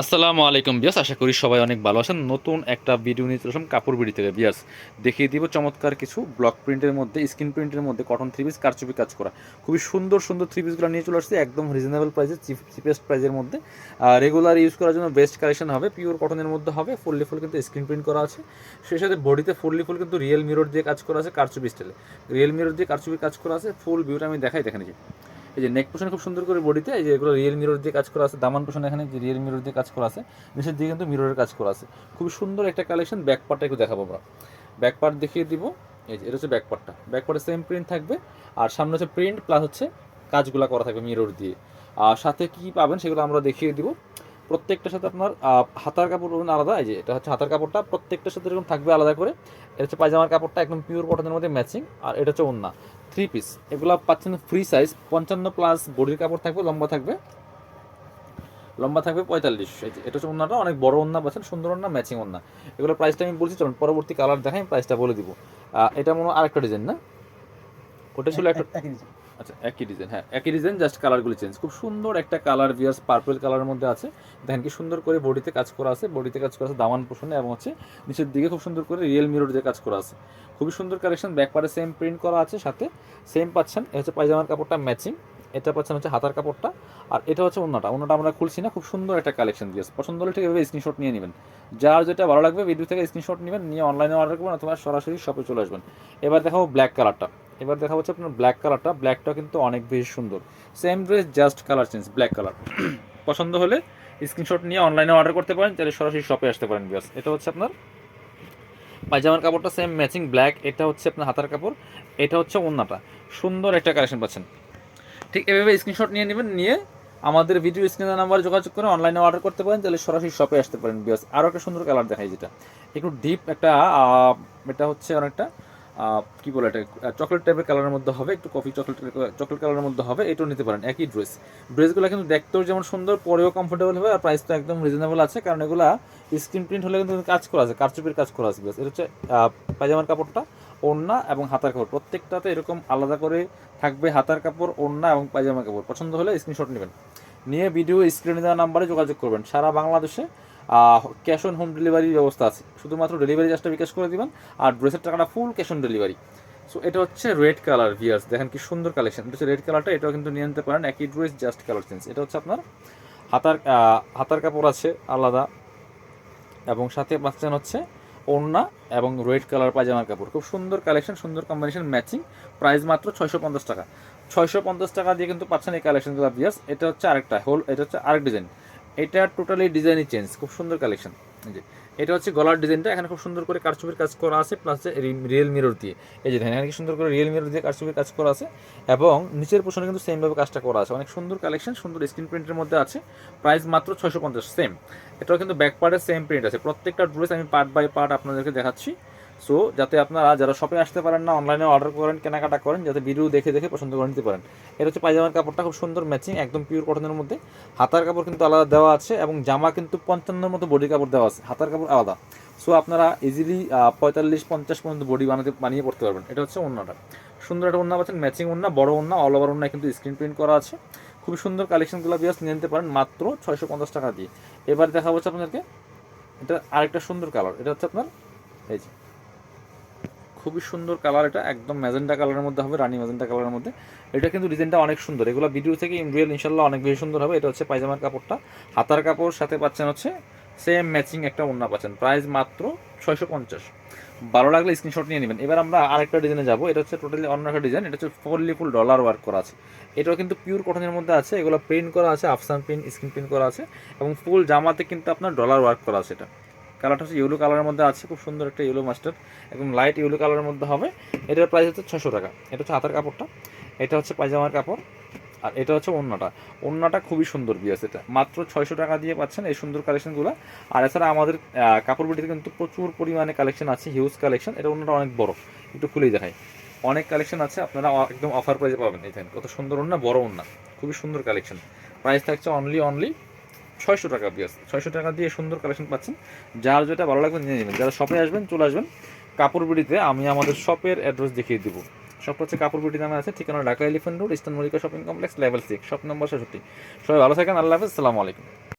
আসসালামু আলাইকুম বিয়াস আশা করি সবাই অনেক ভালো আছেন। নতুন একটা ভিডিও নিয়ে চলে আসলাম কাপড় বিড়ি থেকে। বিয়াস দেখিয়ে দিব চমৎকার কিছু ব্লক প্রিন্টের মধ্যে স্ক্রিন প্রিন্টের মধ্যে কটন থ্রি পিস কারচুপি কাজ করা। খুবই সুন্দর সুন্দর থ্রি পিসগুলো নিয়ে চলে আসছে, একদম রিজনেবল প্রাইসে চিপেস্ট প্রাইসের মধ্যে। রেগুলার ইউজ করার জন্য বেস্ট কালেকশন হবে পিওর কটনের মধ্যে হবে, ফুললি ফুল কিন্তু স্ক্রিন প্রিন্ট করা আছে। সেই সাথে বডিতে ফুললি ফুল কিন্তু রিয়েল মিরর দিয়ে কাজ করা আছে কারচুপি স্টাইলে রিয়েল মিরর দিয়ে কারচুপি কাজ করা আছে ফুল ভিউটা আমি দেখাই দেখে যে। এই যে নেক পোশন খুব সুন্দর করে বডিতে, এই যে এগুলো রিয়েল মিরর দিয়ে কাজ করা আছে, দামান পোশন এখানে যে রিয়েল মিরর দিয়ে কাজ করা আছে, নিচের দিকে কিন্তু মিররের কাজ করা আছে। খুব সুন্দর একটা কালেকশন ব্যাক পার্টটা একটু দেখাবো আমরা। ব্যাক পার্ট দেখিয়ে দিব, এই যে এটা হচ্ছে ব্যাক পার্টটা ব্যাক পার্টে সেম প্রিন্ট থাকবে, আর সামনে হচ্ছে প্রিন্ট প্লাস হচ্ছে কাজগুলো করা থাকবে মিরর দিয়ে। আর সাথে কি পাবেন সেগুলো আমরা দেখিয়ে দিব। প্রত্যেকটার সাথে আপনার হাতার কাপড় আলাদা, এই যে এটা হচ্ছে হাতার কাপড়টা, প্রত্যেকটার সাথে এরকম থাকবে আলাদা করে। এটা হচ্ছে পায়জামার কাপড়টা একদম পিওর কটনের মধ্যে ম্যাচিং আর এটা হচ্ছে ওন্না থ্রি পিস এগুলো পাচ্ছেন ফ্রি সাইজ পঞ্চান্ন প্লাস বডির কাপড় থাকবে, লম্বা থাকবে। লম্বা থাকবে পঁয়তাল্লিশ এটা হচ্ছে ওনাটা অনেক বড় ওন্না পাচ্ছেন, সুন্দর ওন্না ম্যাচিং ওন্না এগুলো প্রাইসটা আমি বলছি, চলুন পরবর্তী কালার দেখাই, আমি প্রাইসটা বলে দিব। এটা মনে হয় আরেকটা ডিজাইন না? ওটা ছিল একটা। আচ্ছা একই ডিজাইন হ্যাঁ একই ডিজাইন জাস্ট কালারগুলো চেঞ্জ খুব সুন্দর একটা কালার ভিয়ার্স পার্পল কালারের মধ্যে আছে। দেখেন কি সুন্দর করে বডিতে কাজ করা আছে। বডিতে কাজ করা আছে দামান পোষণে এবং হচ্ছে নিচের দিকে খুব সুন্দর করে রিয়েল মিরর দিয়ে কাজ করা আছে। খুবই সুন্দর কালেকশন ব্যাক পার্টে সেম প্রিন্ট করা আছে, সাথে সেম পাচ্ছেন হচ্ছে পায়জামার কাপড়টা ম্যাচিং এটা পাচ্ছেন হচ্ছে হাতার কাপড়টা, আর এটা হচ্ছে অন্যটা অন্যটা আমরা খুলছি না, খুব সুন্দর একটা কালেকশন দিয়েছে পছন্দ হলে ঠিক এভাবে স্ক্রিনশট নিয়ে নেবেন। যার যেটা ভালো লাগবে ভিডিও থেকে স্ক্রিনশট নেবেন, নিয়ে অনলাইনে অর্ডার করবেন, অথবা সরাসরি শপে চলে আসবেন। এবার দেখাবো ব্ল্যাক কালারটা এবার দেখা হচ্ছে আপনার ব্ল্যাক কালারটা ব্ল্যাকটা কিন্তু অনেক বেশি সুন্দর। Same dress just colour change black colour পছন্দ হলে স্ক্রিনশট নিয়ে অনলাইনে অর্ডার করতে পারেন তাহলে সরাসরি শপে আসতে পারেন বিয়াস এটা হচ্ছে আপনার পায়জামার কাপড়টা সেম ম্যাচিং ব্ল্যাক এটা হচ্ছে আপনার হাতার কাপড়, এটা হচ্ছে ওন্নাটা। সুন্দর একটা কালেকশন পাচ্ছেন। ঠিক এভাবে স্ক্রিনশট নিয়ে নেবেন, নিয়ে আমাদের ভিডিও স্ক্রিনের নাম্বার যোগাযোগ করে অনলাইনে অর্ডার করতে পারেন তাহলে সরাসরি শপে আসতে পারেন বিয়াস আরও একটা সুন্দর কালার দেখাই যেটা। একটু ডিপ একটা এটা হচ্ছে অনেকটা কি বলে এটা চকলেট টাইপের কালারের মধ্যে হবে, একটু কফি চকলেট চকলেট কালারের মধ্যে হবে, এটাও নিতে পারেন, একই ড্রেস ড্রেসগুলো কিন্তু দেখতেও যেমন সুন্দর, পরেও কমফোর্টেবল হবে, আর প্রাইস তো একদম রিজনেবল আছে, কারণ এগুলা স্ক্রিন প্রিন্ট হলে কিন্তু কাজ করা আছে, কারচুপির কাজ করা আছে এটা হচ্ছে পায়জামার কাপড়টা, ওড়না এবং হাতার কাপড়। প্রত্যেকটাতে এরকম আলাদা করে থাকবে হাতার কাপড়, ওড়না এবং পায়জামা কাপড়। পছন্দ হলে স্ক্রিনশট নেবেন। নিয়ে ভিডিও স্ক্রিনে দেওয়া নাম্বারে যোগাযোগ করবেন। সারা বাংলাদেশে ক্যাশ অন হোম ডেলিভারির ব্যবস্থা আছে। শুধুমাত্র ডেলিভারি চার্জটা বিকাশ করে দিবেন, আর ড্রেসের টাকাটা full cash on delivery so এটা হচ্ছে রেড কালার ভিয়ার্স দেখেন কি সুন্দর কালেকশন এটা হচ্ছে রেড কালারটা এটাও কিন্তু নিয়ে নিতে পারেন, একই ড্রেস জাস্ট কালার চেঞ্জ এটা হচ্ছে আপনার হাতার হাতার কাপড় আছে, আলাদা। এবং সাথে পাচ্ছেন হচ্ছে ওড়না এবং রেড কালার পায়জামার কাপড়। খুব সুন্দর কালেকশন সুন্দর কম্বিনেশন ম্যাচিং প্রাইস মাত্র ছয়শো পঞ্চাশ টাকা। ছয়শো পঞ্চাশ টাকা দিয়ে কিন্তু পাচ্ছেন এই কালেকশনগুলো ভিয়ার্স এটা হচ্ছে আরেকটা হোল এটা হচ্ছে আরেক ডিজাইন এটা টোটালি ডিজাইনই চেঞ্জ খুব সুন্দর কালেকশন যে, এটা হচ্ছে গলার ডিজাইনটা এখানে খুব সুন্দর করে কারচুপির কাজ করা আছে প্লাস রিয়েল মিরর দিয়ে। এই যে, এখানে সুন্দর করে রিয়েল মিরর দিয়ে কারচুপির কাজ করা আছে, এবং নিচের পোষণে কিন্তু সেমভাবে কাজটা করা আছে। অনেক সুন্দর কালেকশন সুন্দর স্ক্রিন প্রিন্টের মধ্যে আছে। প্রাইস মাত্র ছয়শো পঞ্চাশ সেম এটাও কিন্তু ব্যাক পার্টের সেম প্রিন্ট আছে। প্রত্যেকটা ড্রেস আমি পার্ট বাই পার্ট আপনাদেরকে দেখাচ্ছি। সো যাতে আপনারা যারা শপে আসতে পারেন না অনলাইনে অর্ডার করেন, কেনাকাটা করেন, যাতে ভিডিও দেখে দেখে পছন্দ করে নিতে পারেন। এটা হচ্ছে পায়জামার কাপড়টা, খুব সুন্দর ম্যাচিং একদম পিওর কটনের মধ্যে। হাতার কাপড় কিন্তু আলাদা দেওয়া আছে এবং জামা কিন্তু পঞ্চান্নর মতো বডি কাপড় দেওয়া আছে। হাতার কাপড় আলাদা। সো আপনারা ইজিলি পঁয়তাল্লিশ, পঞ্চাশ পর্যন্ত বডি বানাতে, বানিয়ে পড়তে পারবেন। এটা হচ্ছে অন্যটা সুন্দর একটা ওন্না পাচ্ছেন ম্যাচিং ওন্না, বড় ওন্না অল ওভার ওন্না কিন্তু স্ক্রিন প্রিন্ট করা আছে। খুবই সুন্দর কালেকশনগুলো বিয়াস নিয়ে নিতে পারেন, মাত্র ছয়শো পঞ্চাশ টাকা দিয়ে। এবার দেখা হচ্ছে আপনাদেরকে, এটা আরেকটা সুন্দর কালার এটা হচ্ছে আপনার, এই যে খুবই সুন্দর কালার এটা, একদম ম্যাজেন্টা কালারের মধ্যে হবে, রানি ম্যাজেন্টা কালারের মধ্যে। এটা কিন্তু ডিজাইনটা অনেক সুন্দর। এগুলো ভিডিও থেকে রিয়েল ইনশাল্লাহ অনেক বেশি সুন্দর হবে। এটা হচ্ছে পায়জামার কাপড়টা। হাতার কাপড়, সাথে পাচ্ছেন হচ্ছে সেম ম্যাচিং একটা ওড়না পাচ্ছেন। প্রাইস মাত্র ছয়শো পঞ্চাশ। ভালো লাগলে স্ক্রিনশট নিয়ে নেবেন। এবার আমরা আরেকটা ডিজাইনে যাব। এটা হচ্ছে টোটালি অন্য একটা ডিজাইন এটা হচ্ছে ফুললি ফুল ডলার ওয়ার্ক করা আছে। এটাও কিন্তু পিওর কটনের মধ্যে আছে। এগুলো প্রিন্ট করা আছে আফসান প্রিন্ট স্ক্রিন প্রিন্ট করা আছে। এবং ফুল জামাতে কিন্তু আপনার ডলার ওয়ার্ক করা আছে এটা। কালারটা হচ্ছে ইয়েলো কালারের মধ্যে আছে, খুব সুন্দর একটা ইয়েলো মাস্টার একদম লাইট ইয়েলো কালারের মধ্যে হবে। এটার প্রাইস হচ্ছে ছশো টাকা। এটা হচ্ছে হাতের কাপড়টা, এটা হচ্ছে পায়জামার কাপড়, আর এটা হচ্ছে ওন্নাটা ওন্নাটা খুবই সুন্দর বিয়াস এটা। মাত্র ছয়শো টাকা দিয়ে পাচ্ছেন এই সুন্দর কালেকশনগুলো আর এছাড়া আমাদের কাপড় বিটিতে কিন্তু প্রচুর পরিমাণে কালেকশন আছে হিউজ কালেকশন এটা ওন্নাটা অনেক বড়, একটু খুলেই দেখাই। অনেক কালেকশন আছে, আপনারা একদম অফার প্রাইসে পাবেন। এই দেখেন, কত সুন্দর ওন্না বড় ওন্না খুবই সুন্দর কালেকশন প্রাইস থাকছে অনলি অনলি ছয়শো টাকা বিয়াস ছয়শো টাকা দিয়ে সুন্দর কালেকশন পাচ্ছেন। যার যেটা ভালো লাগবে নিয়ে নেবেন। যারা শপে আসবেন, চলে আসবেন। কাপড় বিড়িতে আমি আমাদের শপের অ্যাড্রেস দেখিয়ে দেবো। শপ হচ্ছে কাপড় বিটি নামে আছে, ঠিকানা Dhaka elephant road, eastern Mallika shopping complex, level six shop number ছেষট্টি। সবাই ভালো থাকেন, আল্লাহ হাফেজ আসসালামু আলাইকুম।